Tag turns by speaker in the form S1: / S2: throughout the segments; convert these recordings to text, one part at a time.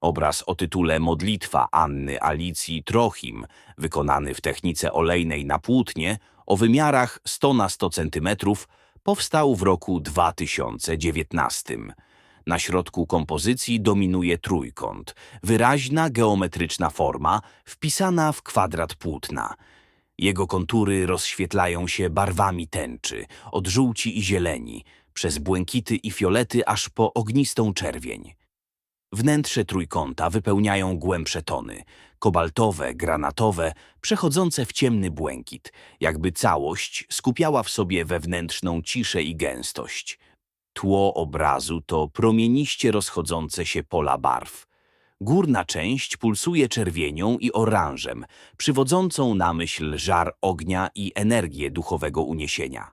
S1: Obraz o tytule Modlitwa Anny Alicji Trochim, wykonany w technice olejnej na płótnie o wymiarach 100 na 100 cm, powstał w roku 2019. Na środku kompozycji dominuje trójkąt, wyraźna geometryczna forma wpisana w kwadrat płótna. Jego kontury rozświetlają się barwami tęczy, od żółci i zieleni, przez błękity i fiolety aż po ognistą czerwień. Wnętrze trójkąta wypełniają głębsze tony, kobaltowe, granatowe, przechodzące w ciemny błękit, jakby całość skupiała w sobie wewnętrzną ciszę i gęstość. Tło obrazu to promieniście rozchodzące się pola barw. Górna część pulsuje czerwienią i oranżem, przywodzącą na myśl żar ognia i energię duchowego uniesienia.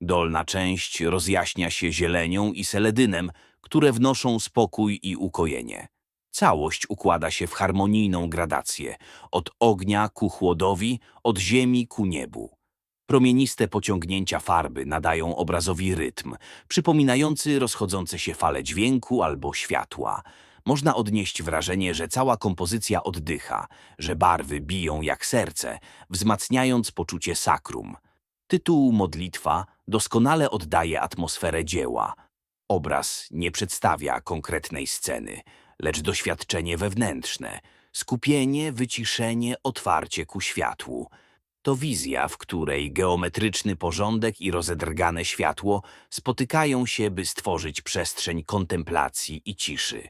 S1: Dolna część rozjaśnia się zielenią i seledynem, które wnoszą spokój i ukojenie. Całość układa się w harmonijną gradację, od ognia ku chłodowi, od ziemi ku niebu. Promieniste pociągnięcia farby nadają obrazowi rytm, przypominający rozchodzące się fale dźwięku albo światła. Można odnieść wrażenie, że cała kompozycja oddycha, że barwy biją jak serce, wzmacniając poczucie sakrum. Tytuł Modlitwa doskonale oddaje atmosferę dzieła. Obraz nie przedstawia konkretnej sceny, lecz doświadczenie wewnętrzne, skupienie, wyciszenie, otwarcie ku światłu. To wizja, w której geometryczny porządek i rozedrgane światło spotykają się, by stworzyć przestrzeń kontemplacji i ciszy.